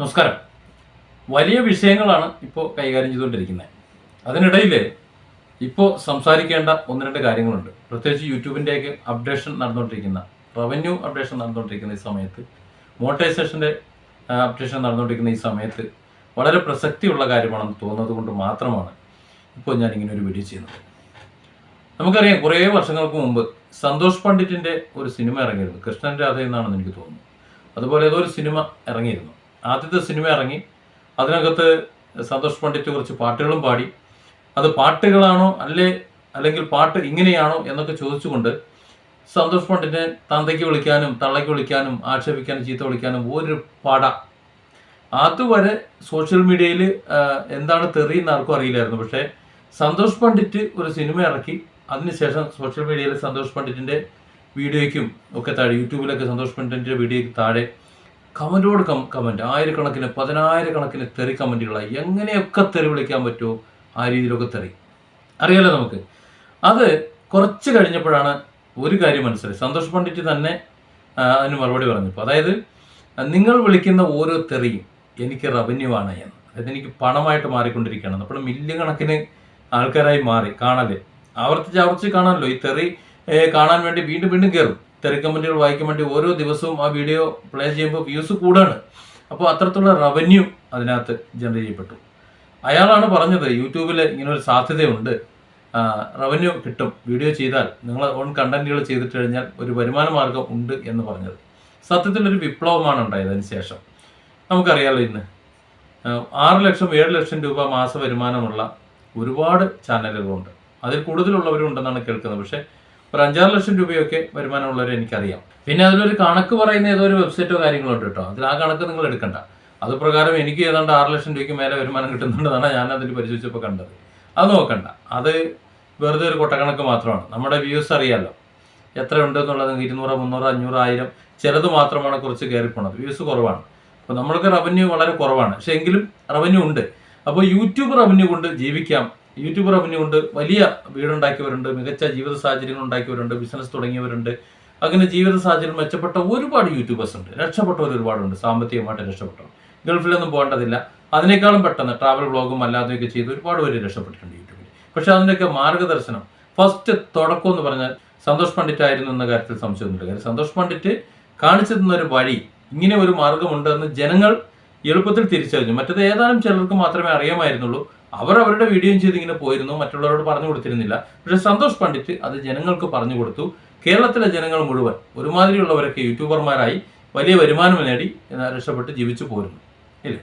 നമസ്കാരം. വലിയ വിഷയങ്ങളാണ് ഇപ്പോൾ കൈകാര്യം ചെയ്തുകൊണ്ടിരിക്കുന്നത്. അതിനിടയിൽ ഇപ്പോൾ സംസാരിക്കേണ്ട ഒന്ന് രണ്ട് കാര്യങ്ങളുണ്ട്. പ്രത്യേകിച്ച് യൂട്യൂബിന്റെയൊക്കെ അപ്ഡേഷൻ നടന്നുകൊണ്ടിരിക്കുന്ന റവന്യൂ അപ്ഡേഷൻ നടന്നുകൊണ്ടിരിക്കുന്ന ഈ സമയത്ത് മോട്ടൈസേഷന്റെ അപ്ഡേഷൻ നടന്നുകൊണ്ടിരിക്കുന്ന ഈ സമയത്ത് വളരെ പ്രസക്തിയുള്ള കാര്യമാണെന്ന് തോന്നുന്നത് കൊണ്ട് മാത്രമാണ് ഇപ്പോൾ ഞാൻ ഇങ്ങനെ ഒരു വീഡിയോ ചെയ്യുന്നത്. നമുക്കറിയാം കുറേ വർഷങ്ങൾക്ക് മുമ്പ് സന്തോഷ് പണ്ഡിറ്റിന്റെ ഒരു സിനിമ ഇറങ്ങിയിരുന്നു. കൃഷ്ണൻ രാധ എന്നാണെന്ന് എനിക്ക് തോന്നുന്നു. അതുപോലെ ഏതോ ഒരു സിനിമ ഇറങ്ങിയിരുന്നു. ആദ്യത്തെ സിനിമ ഇറങ്ങി. അതിനകത്ത് സന്തോഷ് പണ്ഡിറ്റ് കുറച്ച് പാട്ടുകളും പാടി. അത് പാട്ടുകളാണോ അല്ലേ അല്ലെങ്കിൽ പാട്ട് ഇങ്ങനെയാണോ എന്നൊക്കെ ചോദിച്ചുകൊണ്ട് സന്തോഷ് പണ്ഡിറ്റിനെ തന്തയ്ക്ക് വിളിക്കാനും തള്ളയ്ക്ക് വിളിക്കാനും ആക്ഷേപിക്കാനും ചീത്ത വിളിക്കാനും ഒരു പാട. അതുവരെ സോഷ്യൽ മീഡിയയിൽ എന്താണ് തെറിയെന്ന് ആർക്കും അറിയില്ലായിരുന്നു. പക്ഷേ സന്തോഷ് പണ്ഡിറ്റ് ഒരു സിനിമ ഇറക്കി. അതിനുശേഷം സോഷ്യൽ മീഡിയയിൽ സന്തോഷ് പണ്ഡിറ്റിന്റെ വീഡിയോയ്ക്കും ഒക്കെ താഴെ യൂട്യൂബിലൊക്കെ സന്തോഷ് പണ്ഡിറ്റിന്റെ വീഡിയോയ്ക്ക് താഴെ കമന്റോട് കം കമന്റ് ആയിരക്കണക്കിന് പതിനായിരക്കണക്കിന് തെറി കമന്റുകളായി എങ്ങനെയൊക്കെ തെറി വിളിക്കാൻ പറ്റുമോ ആ രീതിയിലൊക്കെ തെറി. അറിയാലോ നമുക്ക്? അത് കുറച്ച് കഴിഞ്ഞപ്പോഴാണ് ഒരു കാര്യം മനസ്സിലായി. സന്തോഷ് പണ്ഡിറ്റ് തന്നെ അതിന് മറുപടി പറഞ്ഞപ്പോൾ അതായത് നിങ്ങൾ വിളിക്കുന്ന ഓരോ തെറിയും എനിക്ക് റവന്യൂ ആണ് എന്ന്. അതായത് എനിക്ക് പണമായിട്ട് മാറിക്കൊണ്ടിരിക്കുകയാണ്. അപ്പോൾ മില്യൺ കണക്കിന് ആൾക്കാരായി മാറി. കാണൽ ആവർത്തിച്ച് ആവർത്തിച്ച് കാണാമല്ലോ. ഈ തെറി കാണാൻ വേണ്ടി വീണ്ടും വീണ്ടും കയറും. തെറി വായിക്കാൻ വേണ്ടി ഓരോ ദിവസവും ആ വീഡിയോ പ്ലേ ചെയ്യുമ്പോൾ വ്യൂസ് കൂടാണ്. അപ്പോൾ അത്തരത്തിലുള്ള റവന്യൂ അതിനകത്ത് ജനറേറ്റ് ചെയ്യപ്പെട്ടു. അയാളാണ് പറഞ്ഞത് യൂട്യൂബിൽ ഇങ്ങനെ ഒരു സാധ്യതയുണ്ട്. റവന്യൂ കിട്ടും. വീഡിയോ ചെയ്താൽ നിങ്ങൾ ഓൺ കണ്ടന്റുകൾ ചെയ്തിട്ട് കഴിഞ്ഞാൽ ഒരു വരുമാന മാർഗം ഉണ്ട് എന്ന് പറഞ്ഞത്. സത്യത്തിൽ ഒരു വിപ്ലവമാണ് ഉണ്ടായത് അതിന് ശേഷം. നമുക്കറിയാലോ ഇന്ന്. ആറ് ലക്ഷം ഏഴ് ലക്ഷം രൂപ മാസ വരുമാനമുള്ള ഒരുപാട് ചാനലുകളുണ്ട് അതിൽ കൂടുതലുള്ളവരുണ്ടെന്നാണ് കേൾക്കുന്നത്. പക്ഷേ ഒരു അഞ്ചാറ് ലക്ഷം രൂപയൊക്കെ വരുമാനമുള്ളവരെ എനിക്കറിയാം. പിന്നെ അതിലൊരു കണക്ക് പറയുന്ന ഏതോ ഒരു വെബ്സൈറ്റോ കാര്യങ്ങളോ ഉണ്ട് കേട്ടോ. അതിൽ ആ കണക്ക് നിങ്ങൾ എടുക്കണ്ട. അത് പ്രകാരം എനിക്ക് ഏതാണ്ട് ആറ് ലക്ഷം രൂപയ്ക്ക് മേലെ വരുമാനം കിട്ടുന്നുണ്ടെന്നാണ് ഞാൻ അതിൽ പരിശോധിച്ചപ്പോൾ കണ്ടത്. അത് നോക്കണ്ട. അത് വെറുതെ ഒരു കൊട്ടക്കണക്ക് മാത്രമാണ്. നമ്മുടെ വ്യൂസ് അറിയാമല്ലോ എത്ര ഉണ്ട് എന്നുള്ളത് ഇരുന്നൂറ് മുന്നൂറ് അഞ്ഞൂറ് ആയിരം ചിലത് മാത്രമാണ് കുറച്ച് കയറിപ്പോണത്. വ്യൂസ് കുറവാണ്. അപ്പോൾ നമ്മൾക്ക് റവന്യൂ വളരെ കുറവാണ്. പക്ഷെ എങ്കിലും റവന്യൂ ഉണ്ട്. അപ്പോൾ യൂട്യൂബ് റവന്യൂ കൊണ്ട് ജീവിക്കാം യൂട്യൂബ് റവന്യൂ കൊണ്ട് വലിയ വീടുണ്ടാക്കിയവരുണ്ട് മികച്ച ജീവിത സാഹചര്യങ്ങൾ ഉണ്ടാക്കിയവരുണ്ട് ബിസിനസ് തുടങ്ങിയവരുണ്ട്. അങ്ങനെ ജീവിത സാഹചര്യം മെച്ചപ്പെട്ട ഒരുപാട് യൂട്യൂബേഴ്സ് ഉണ്ട് രക്ഷപ്പെട്ടവർ ഒരുപാടുണ്ട് സാമ്പത്തികമായിട്ട് രക്ഷപ്പെട്ടവർ. ഗൾഫിലൊന്നും പോകേണ്ടതില്ല. അതിനേക്കാളും പെട്ടെന്ന് ട്രാവൽ ബ്ലോഗും അല്ലാതെയൊക്കെ ചെയ്ത് ഒരുപാട് പേര് രക്ഷപ്പെട്ടിട്ടുണ്ട് യൂട്യൂബിൽ പക്ഷെ അതിന്റെയൊക്കെ മാർഗദർശനം ഫസ്റ്റ് തുടക്കം എന്ന് പറഞ്ഞാൽ സന്തോഷ് പണ്ഡിറ്റ് ആയിരുന്നു എന്ന കാര്യത്തിൽ സംശയമൊന്നുമില്ല കാര്യം സന്തോഷ് പണ്ഡിറ്റ് കാണിച്ചു തന്ന ഒരു വഴി ഇങ്ങനെ ഒരു മാർഗമുണ്ടെന്ന് ജനങ്ങൾ എളുപ്പത്തിൽ തിരിച്ചറിഞ്ഞു. മറ്റത് ഏതാനും ചിലർക്ക് മാത്രമേ അറിയാമായിരുന്നുള്ളൂ. അവർ അവരുടെ വീഡിയോ ചെയ്ത് ഇങ്ങനെ പോയിരുന്നു മറ്റുള്ളവരോട് പറഞ്ഞു കൊടുത്തിരുന്നില്ല. പക്ഷെ സന്തോഷ് പണ്ഡിറ്റ് അത് ജനങ്ങൾക്ക് പറഞ്ഞു കൊടുത്തു. കേരളത്തിലെ ജനങ്ങൾ മുഴുവൻ ഒരുമാതിരിയുള്ളവരൊക്കെ യൂട്യൂബർമാരായി വലിയ വരുമാനം നേടി രക്ഷപ്പെട്ട് ജീവിച്ചു പോരുന്നു. ഇല്ലേ?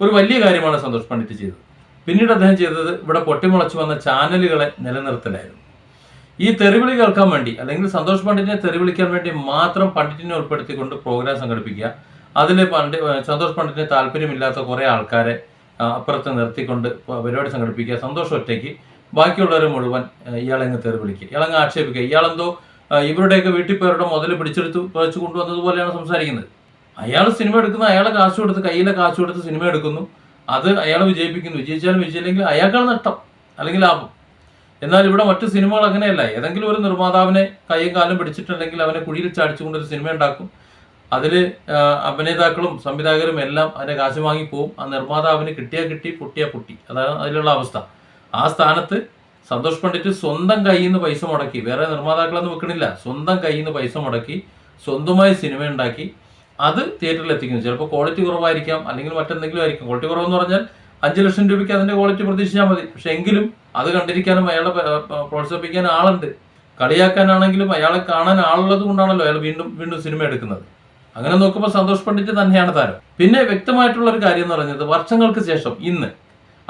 ഒരു വലിയ കാര്യമാണ് സന്തോഷ് പണ്ഡിറ്റ് ചെയ്തത്. പിന്നീട് അദ്ദേഹം ചെയ്തത് ഇവിടെ പൊട്ടിമുളച്ചു വന്ന ചാനലുകളെ നിലനിർത്തലായിരുന്നു. ഈ തെറിവിളി കേൾക്കാൻ വേണ്ടി അല്ലെങ്കിൽ സന്തോഷ് പണ്ഡിറ്റിനെ തെറിവിളിക്കാൻ വേണ്ടി മാത്രം പണ്ഡിറ്റിനെ ഉൾപ്പെടുത്തിക്കൊണ്ട് പ്രോഗ്രാം സംഘടിപ്പിക്കുക അതിൽ പണ്ഡി സന്തോഷ് പണ്ഡിറ്റിന് താല്പര്യമില്ലാത്ത കുറേ ആൾക്കാരെ അപ്പുറത്ത് നിർത്തിക്കൊണ്ട് പരിപാടി സംഘടിപ്പിക്കുക. സന്തോഷം ഒറ്റയ്ക്ക്. ബാക്കിയുള്ളവരെ മുഴുവൻ ഇയാളെ ഇയാളെങ്ങ് തേർ വിളിക്കുക. ഇയാളങ്ങ് ആക്ഷേപിക്കുക. ഇയാളെന്തോ ഇവരുടെയൊക്കെ വീട്ടിൽ പേരുടെ മുതൽ പിടിച്ചെടുത്ത് പറിച്ചു കൊണ്ടുവന്നതുപോലെയാണ് സംസാരിക്കുന്നത്. അയാൾ സിനിമ എടുക്കുന്നു അയാളെ കാശ് കൊടുത്ത് കയ്യിലെ കാശ് കൊടുത്ത് സിനിമ എടുക്കുന്നു. അത് അയാൾ വിജയിപ്പിക്കുന്നു. വിജയിച്ചാലും വിജയിച്ചില്ലെങ്കിൽ അയാൾക്കാണ് നഷ്ടം. അല്ലെങ്കിൽ ലാഭം. എന്നാൽ ഇവിടെ മറ്റു സിനിമകൾ അങ്ങനെയല്ല. ഏതെങ്കിലും ഒരു നിർമ്മാതാവിനെ കൈയും കാലും പിടിച്ചിട്ടുണ്ടെങ്കിൽ അവനെ കുഴിയിൽ ചാടിച്ചുകൊണ്ട് ഒരു സിനിമ ഉണ്ടാക്കും. അതിൽ അഭിനേതാക്കളും സംവിധായകരും എല്ലാം അതിന്റെ കാശ് വാങ്ങിപ്പോവും ആ നിർമ്മാതാവിന് കിട്ടിയാൽ കിട്ടി പൊട്ടിയാൽ പൊട്ടി. അതാണ് അതിലുള്ള അവസ്ഥ. ആ സ്ഥാനത്ത് സന്തോഷ് പണ്ഡിറ്റ് സ്വന്തം കയ്യിൽ നിന്ന് പൈസ മുടക്കി വേറെ നിർമ്മാതാക്കളൊന്നും വെക്കണില്ല. സ്വന്തം കയ്യിൽ നിന്ന് പൈസ മുടക്കി സ്വന്തമായി സിനിമ ഉണ്ടാക്കി അത് തിയേറ്ററിൽ എത്തിക്കുന്നു. ചിലപ്പോൾ ക്വാളിറ്റി കുറവായിരിക്കാം അല്ലെങ്കിൽ മറ്റെന്തെങ്കിലും ആയിരിക്കും. ക്വാളിറ്റി കുറവെന്ന് പറഞ്ഞാൽ അഞ്ച് ലക്ഷം രൂപയ്ക്ക് അതിന്റെ ക്വാളിറ്റി പ്രതീക്ഷിച്ചാൽ മതി. പക്ഷെ എങ്കിലും അത് കണ്ടിരിക്കാനും അയാളെ പ്രോത്സാഹിപ്പിക്കാൻ ആളുണ്ട്. കളിയാക്കാനാണെങ്കിലും അയാളെ കാണാൻ ആളുള്ളത് കൊണ്ടാണല്ലോ അയാൾ വീണ്ടും വീണ്ടും സിനിമ എടുക്കുന്നത്. അങ്ങനെ നോക്കുമ്പോൾ സന്തോഷ് പണ്ഡിറ്റ് തന്നെയാണ് താരം. പിന്നെ വ്യക്തമായിട്ടുള്ള ഒരു കാര്യം എന്ന് പറയുന്നത് വർഷങ്ങൾക്ക് ശേഷം ഇന്ന്.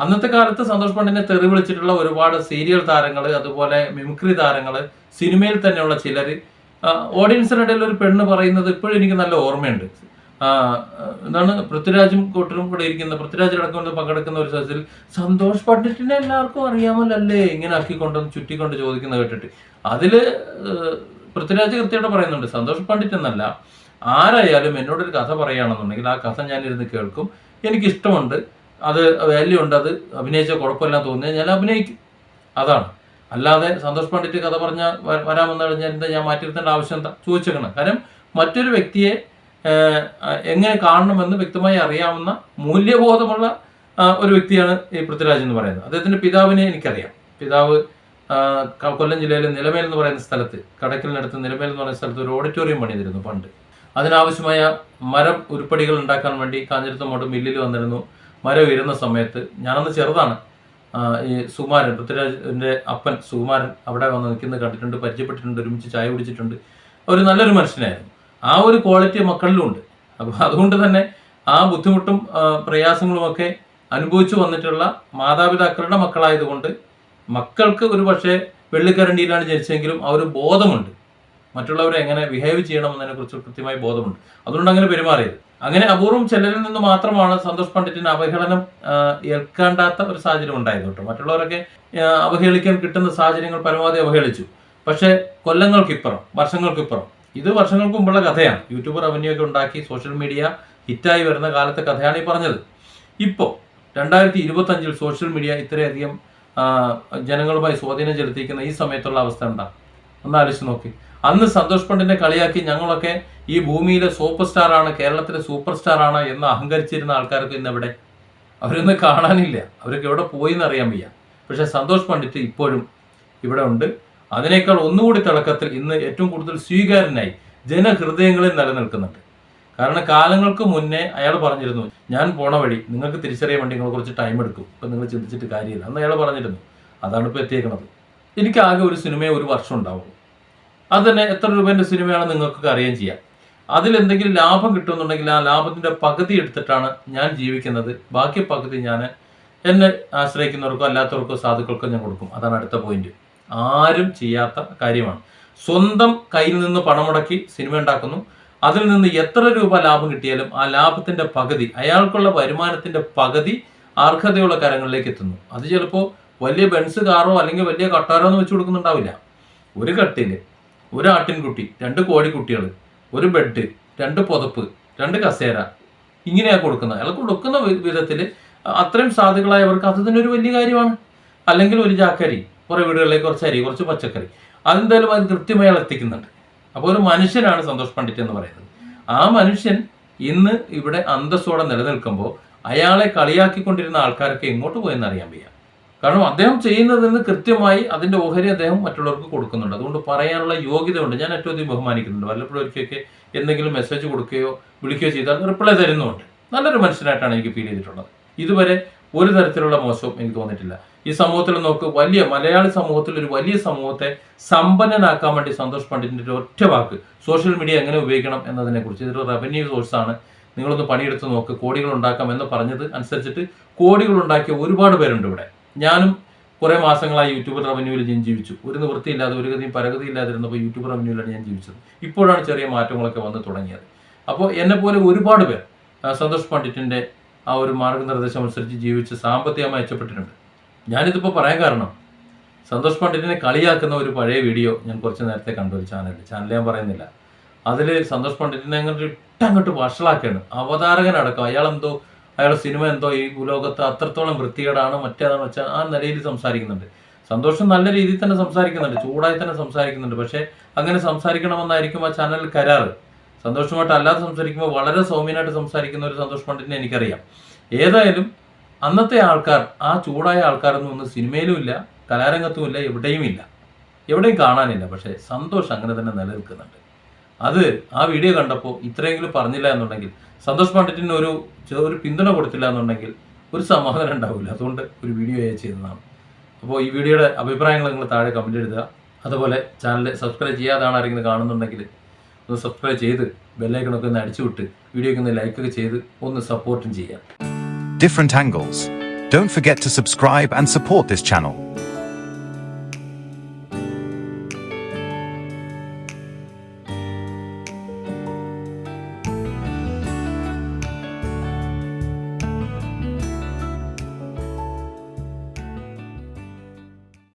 അന്നത്തെ കാലത്ത് സന്തോഷ് പണ്ഡിറ്റിനെ തെറി വിളിച്ചിട്ടുള്ള ഒരുപാട് സീരിയൽ താരങ്ങൾ അതുപോലെ മിമിക്രി താരങ്ങൾ സിനിമയിൽ തന്നെയുള്ള ചിലർ ഓഡിയൻസിനിടയിൽ ഒരു പെണ്ണ് പറയുന്നത് ഇപ്പോഴും എനിക്ക് നല്ല ഓർമ്മയുണ്ട്. എന്താണ് പൃഥ്വിരാജും കൂട്ടരും കൂടെ ഇരിക്കുന്ന പൃഥ്വിരാജ് അടക്കം പങ്കെടുക്കുന്ന ഒരു സദസ്സിൽ സന്തോഷ് പണ്ഡിറ്റിനെ എല്ലാവർക്കും അറിയാമല്ലേ ഇങ്ങനെ ആക്കിക്കൊണ്ടും ചുറ്റിക്കൊണ്ട് ചോദിക്കുന്നത് കേട്ടിട്ട്. അതിൽ പൃഥ്വിരാജ് കൃത്യമായിട്ട് പറയുന്നുണ്ട് സന്തോഷ് പണ്ഡിറ്റ് എന്നല്ല. ആരായാലും എന്നോടൊരു കഥ പറയുകയാണെന്നുണ്ടെങ്കിൽ ആ കഥ ഞാനിരുന്ന് കേൾക്കും. എനിക്കിഷ്ടമുണ്ട്. അത് വാല്യൂ ഉണ്ട്. അത് അഭിനയിച്ച കുഴപ്പമില്ല തോന്നിയാൽ ഞാൻ അഭിനയിക്കും. അതാണ്. അല്ലാതെ സന്തോഷ് പണ്ഡിറ്റ് കഥ പറഞ്ഞ വരാമെന്ന് കഴിഞ്ഞാൽ എന്താ ഞാൻ മാറ്റിയിരുത്തേണ്ട ആവശ്യം എന്താ? ചോദിച്ചേക്കണം. കാരണം മറ്റൊരു വ്യക്തിയെ എങ്ങനെ കാണണമെന്ന് വ്യക്തമായി അറിയാവുന്ന മൂല്യബോധമുള്ള ഒരു വ്യക്തിയാണ് ഈ പൃഥ്വിരാജ് എന്ന് പറയുന്നത്. അദ്ദേഹത്തിന്റെ പിതാവിനെ എനിക്കറിയാം. പിതാവ് കൊല്ലം ജില്ലയിലെ നിലമേൽ എന്ന് പറയുന്ന സ്ഥലത്ത് കടക്കലിനടുത്ത് നിലമേൽ എന്ന് പറയുന്ന സ്ഥലത്ത് ഒരു ഓഡിറ്റോറിയം പണിതിരുന്നു പണ്ട്. അതിനാവശ്യമായ മരം ഉരുപ്പടികൾ ഉണ്ടാക്കാൻ വേണ്ടി കാഞ്ഞിരത്തമോട് മില്ലിൽ വന്നിരുന്നു. മരം ഉയരുന്ന സമയത്ത് ഞാനന്ന് ചെറുതാണ്. ഈ സുകുമാരൻ പൃഥ്വിരാജിന്റെ അപ്പൻ സുകുമാരൻ അവിടെ വന്ന് നിൽക്കുന്നത് കണ്ടിട്ടുണ്ട് പരിചയപ്പെട്ടിട്ടുണ്ട് ഒരുമിച്ച് ചായ കുടിച്ചിട്ടുണ്ട്. ഒരു നല്ലൊരു മനുഷ്യനായിരുന്നു. ആ ഒരു ക്വാളിറ്റി മക്കളിലും ഉണ്ട് അപ്പോൾ അതുകൊണ്ട് തന്നെ ആ ബുദ്ധിമുട്ടും പ്രയാസങ്ങളുമൊക്കെ അനുഭവിച്ചു വന്നിട്ടുള്ള മാതാപിതാക്കളുടെ മക്കളായതുകൊണ്ട് മക്കൾക്ക് ഒരു പക്ഷേ വെള്ളിക്കരണ്ടിയിലാണ് ജനിച്ചെങ്കിലും ആ ഒരു ബോധമുണ്ട്. മറ്റുള്ളവരെ എങ്ങനെ ബിഹേവ് ചെയ്യണം എന്നതിനെ കുറിച്ച് കൃത്യമായി ബോധമുണ്ട്. അതുകൊണ്ട് അങ്ങനെ പെരുമാറിയത്. അങ്ങനെ അപൂർവം ചിലരിൽ നിന്ന് മാത്രമാണ് സന്തോഷ് പണ്ഡിറ്റിന് അവഹേളനം ഏൽക്കാണ്ടാത്ത ഒരു സാഹചര്യം ഉണ്ടായത് കേട്ടോ. മറ്റുള്ളവരൊക്കെ അവഹേളിക്കാൻ കിട്ടുന്ന സാഹചര്യങ്ങൾ പരമാവധി അവഹേളിച്ചു. പക്ഷേ കൊല്ലങ്ങൾക്കിപ്പുറം വർഷങ്ങൾക്കിപ്പുറം ഇത് വർഷങ്ങൾക്ക് മുമ്പുള്ള കഥയാണ്. യൂട്യൂബർ റവന്യൂ ഒക്കെ ഉണ്ടാക്കി സോഷ്യൽ മീഡിയ ഹിറ്റായി വരുന്ന കാലത്തെ കഥയാണ് ഈ പറഞ്ഞത്. ഇപ്പോൾ രണ്ടായിരത്തി ഇരുപത്തഞ്ചിൽ സോഷ്യൽ മീഡിയ ഇത്രയധികം ജനങ്ങളുമായി സ്വാധീനം ചെലുത്തിയിരിക്കുന്ന ഈ സമയത്തുള്ള അവസ്ഥ എന്താ? ഒന്ന് ആലോചിച്ച് നോക്കി. അന്ന് സന്തോഷ് പണ്ടിനെ കളിയാക്കി ഞങ്ങളൊക്കെ ഈ ഭൂമിയിലെ സൂപ്പർ സ്റ്റാർ ആണ് കേരളത്തിലെ സൂപ്പർ സ്റ്റാർ ആണ് എന്ന് അഹങ്കരിച്ചിരുന്ന ആൾക്കാർക്ക് ഇന്ന് എവിടെ അവരൊന്നും കാണാനില്ല. അവരൊക്കെ എവിടെ പോയി എന്ന് അറിയാൻ വയ്യ. പക്ഷേ സന്തോഷ് പണ്ഡിറ്റ് ഇപ്പോഴും ഇവിടെ ഉണ്ട്. അതിനേക്കാൾ ഒന്നുകൂടി തിളക്കത്തിൽ ഇന്ന് ഏറ്റവും കൂടുതൽ സ്വീകാര്യനായി ജനഹൃദയങ്ങളിൽ നിലനിൽക്കുന്നുണ്ട്. കാരണം കാലങ്ങൾക്ക് മുന്നേ അയാൾ പറഞ്ഞിരുന്നു ഞാൻ പോണ വഴി നിങ്ങൾക്ക് തിരിച്ചറിയാൻ വേണ്ടി നിങ്ങൾ കുറച്ച് ടൈം എടുക്കും. ഇപ്പം നിങ്ങൾ ചിന്തിച്ചിട്ട് കാര്യമില്ല. അന്ന് അയാൾ പറഞ്ഞിരുന്നു അതാണ് ഇപ്പോൾ എത്തിയേക്കുന്നത് എനിക്ക് ആകെ ഒരു സിനിമയെ ഒരു വർഷം ഉണ്ടാവുള്ളൂ. അത് തന്നെ എത്ര രൂപേന്റെ സിനിമയാണ് നിങ്ങൾക്കൊക്കെ അറിയാൻ ചെയ്യാം. അതിൽ എന്തെങ്കിലും ലാഭം കിട്ടുമെന്നുണ്ടെങ്കിൽ ആ ലാഭത്തിന്റെ പകുതി എടുത്തിട്ടാണ് ഞാൻ ജീവിക്കുന്നത്. ബാക്കി പകുതി ഞാൻ എന്നെ ആശ്രയിക്കുന്നവർക്കോ അല്ലാത്തവർക്കോ സാധുക്കൾക്കോ ഞാൻ കൊടുക്കും. അതാണ് അടുത്ത പോയിന്റ് ആരും ചെയ്യാത്ത കാര്യമാണ്. സ്വന്തം കയ്യിൽ നിന്ന് പണം മുടക്കി സിനിമ ഉണ്ടാക്കുന്നു. അതിൽ നിന്ന് എത്ര രൂപ ലാഭം കിട്ടിയാലും ആ ലാഭത്തിന്റെ പകുതി അയാൾക്കുള്ള വരുമാനത്തിന്റെ പകുതി അർഹതയുള്ള കരങ്ങളിലേക്ക് എത്തുന്നു. അത് ചിലപ്പോൾ വലിയ ബെൻസ് കാറോ അല്ലെങ്കിൽ വലിയ കട്ടാരോ ഒന്നും വെച്ച് കൊടുക്കുന്നുണ്ടാവില്ല. ഒരു കട്ടിൽ ഒരു ആട്ടിൻകുട്ടി രണ്ട് കോഴിക്കുട്ടികൾ ഒരു ബെഡ് രണ്ട് പുതപ്പ് രണ്ട് കസേര. ഇങ്ങനെയാണ് കൊടുക്കുന്നത്. അയാൾ കൊടുക്കുന്ന വിധത്തിൽ അത്രയും സാധുക്കളായവർക്ക് അത് തന്നെ ഒരു വലിയ കാര്യമാണ്. അല്ലെങ്കിൽ ഒരു ചാക്കരി കുറേ വീടുകളിലേക്ക് കുറച്ച് അരി കുറച്ച് പച്ചക്കറി. അതെന്തായാലും അത് കൃത്യമായി അയാൾ എത്തിക്കുന്നുണ്ട്. അപ്പോൾ ഒരു മനുഷ്യനാണ് സന്തോഷ് പണ്ഡിറ്റ് എന്ന് പറയുന്നത്. ആ മനുഷ്യൻ ഇന്ന് ഇവിടെ അന്തസ്സോടെ നിലനിൽക്കുമ്പോൾ അയാളെ കളിയാക്കിക്കൊണ്ടിരുന്ന ആൾക്കാരൊക്കെ എങ്ങോട്ട് പോയെന്ന് അറിയാൻ വയ്യ. കാരണം അദ്ദേഹം ചെയ്യുന്നതെന്ന് കൃത്യമായി അതിന്റെ ഓഹരി അദ്ദേഹം മറ്റുള്ളവർക്ക് കൊടുക്കുന്നുണ്ട്. അതുകൊണ്ട് പറയാനുള്ള യോഗ്യതയുണ്ട്. ഞാൻ ഏറ്റവും അധികം ബഹുമാനിക്കുന്നുണ്ട്. വല്ലപ്പോഴും ഒരിക്കലൊക്കെ എന്തെങ്കിലും മെസ്സേജ് കൊടുക്കുകയോ വിളിക്കുകയോ ചെയ്താൽ റിപ്ലൈ തരുന്നുണ്ട് നല്ലൊരു മനുഷ്യനായിട്ടാണ് എനിക്ക് ഫീൽ ചെയ്തിട്ടുള്ളത്. ഇതുവരെ ഒരു തരത്തിലുള്ള മോശവും എനിക്ക് തോന്നിയിട്ടില്ല. ഈ സമൂഹത്തിൽ നോക്ക് വലിയ മലയാളി സമൂഹത്തിൽ ഒരു വലിയ സമൂഹത്തെ സമ്പന്നനാക്കാൻ വേണ്ടി സന്തോഷ് പണ്ഡിറ്റിന്റെ ഒരു ഒറ്റ വാക്ക് സോഷ്യൽ മീഡിയ എങ്ങനെ ഉപയോഗിക്കണം എന്നതിനെ കുറിച്ച് ഇതൊരു റവന്യൂ സോഴ്സാണ് നിങ്ങളൊന്ന് പണിയെടുത്ത് നോക്ക് കോടികൾ ഉണ്ടാക്കാം എന്ന് പറഞ്ഞത് അനുസരിച്ചിട്ട് കോടികൾ ഉണ്ടാക്കിയ ഒരുപാട് പേരുണ്ട് ഇവിടെ. ഞാനും കുറേ മാസങ്ങളായി യൂട്യൂബ് റവന്യൂവിൽ ഞാൻ ജീവിച്ചു. ഒരു നിവൃത്തിയില്ലാതെ ഒരു ഗതിയും പരഗതിയില്ലാതിരുന്നപ്പോൾ യൂട്യൂബ് റവന്യൂവിലാണ് ഞാൻ ജീവിച്ചത്. ഇപ്പോഴാണ് ചെറിയ മാറ്റങ്ങളൊക്കെ വന്ന് തുടങ്ങിയത്. അപ്പോൾ എന്നെ പോലെ ഒരുപാട് പേർ സന്തോഷ് പണ്ഡിറ്റിന്റെ ആ ഒരു മാർഗനിർദ്ദേശം അനുസരിച്ച് ജീവിച്ച് സാമ്പത്തികമായി മെച്ചപ്പെട്ടിട്ടുണ്ട്. ഞാനിതിപ്പോൾ പറയാൻ കാരണം സന്തോഷ് പണ്ഡിറ്റിനെ കളിയാക്കുന്ന ഒരു പഴയ വീഡിയോ ഞാൻ കുറച്ച് നേരത്തെ കണ്ടു ഒരു ചാനലിൽ ചാനൽ ഞാൻ പറയുന്നില്ല. അതിൽ സന്തോഷ് പണ്ഡിറ്റിനെ അങ്ങോട്ട് ഇട്ടങ്ങോട്ട് വഷളാക്കുകയാണ് അവതാരകനടക്കം അയാളുടെ സിനിമ എന്തോ ഈ ഭൂലോകത്ത് അത്രത്തോളം വൃത്തികേടാണ് മറ്റേതാണെന്ന് വെച്ചാൽ ആ നിലയിൽ സംസാരിക്കുന്നുണ്ട്. സന്തോഷം നല്ല രീതിയിൽ തന്നെ സംസാരിക്കുന്നുണ്ട് ചൂടായി തന്നെ സംസാരിക്കുന്നുണ്ട്. പക്ഷേ അങ്ങനെ സംസാരിക്കണമെന്നായിരിക്കും ആ ചാനൽ കരാറ്. സന്തോഷമായിട്ട് അല്ലാതെ സംസാരിക്കുമ്പോൾ വളരെ സൗമ്യനായിട്ട് സംസാരിക്കുന്ന ഒരു സന്തോഷ് പണ്ഡിറ്റിനെ എനിക്കറിയാം. ഏതായാലും അന്നത്തെ ആൾക്കാർ ആ ചൂടായ ആൾക്കാരൊന്നും ഒന്നും സിനിമയിലും ഇല്ല കലാരംഗത്തും ഇല്ല എവിടെയും ഇല്ല. എവിടെയും കാണാനില്ല. പക്ഷേ സന്തോഷം അങ്ങനെ തന്നെ നിലനിൽക്കുന്നുണ്ട്. അത് ആ വീഡിയോ കണ്ടപ്പോൾ ഇത്രയെങ്കിലും പറഞ്ഞില്ല എന്നുണ്ടെങ്കിൽ സന്തോഷ് പണ്ഡിറ്റിന് ഒരു ഒരു പിന്തുണ കൊടുത്തില്ല എന്നുണ്ടെങ്കിൽ ഒരു സമാധാനം ഉണ്ടാവില്ല അതുകൊണ്ട് ഒരു വീഡിയോ ചെയ്തതാണ് അപ്പോൾ ഈ വീഡിയോയുടെ അഭിപ്രായങ്ങൾ നിങ്ങൾ താഴെ കമന്റ് എഴുതുക അതുപോലെ ചാനൽ സബ്സ്ക്രൈബ് ചെയ്യാതാണ് ആരെങ്കിലും കാണുന്നുണ്ടെങ്കിൽ ഒന്ന് സബ്സ്ക്രൈബ് ചെയ്ത് ബെല്ലൈക്കണൊക്കെ ഒന്ന് അടിച്ചുവിട്ട് വീഡിയോക്ക് ഒന്ന് ലൈക്കൊക്കെ ചെയ്ത് ഒന്ന് സപ്പോർട്ടും ചെയ്യാം different angles. Don't forget to subscribe and support this channel.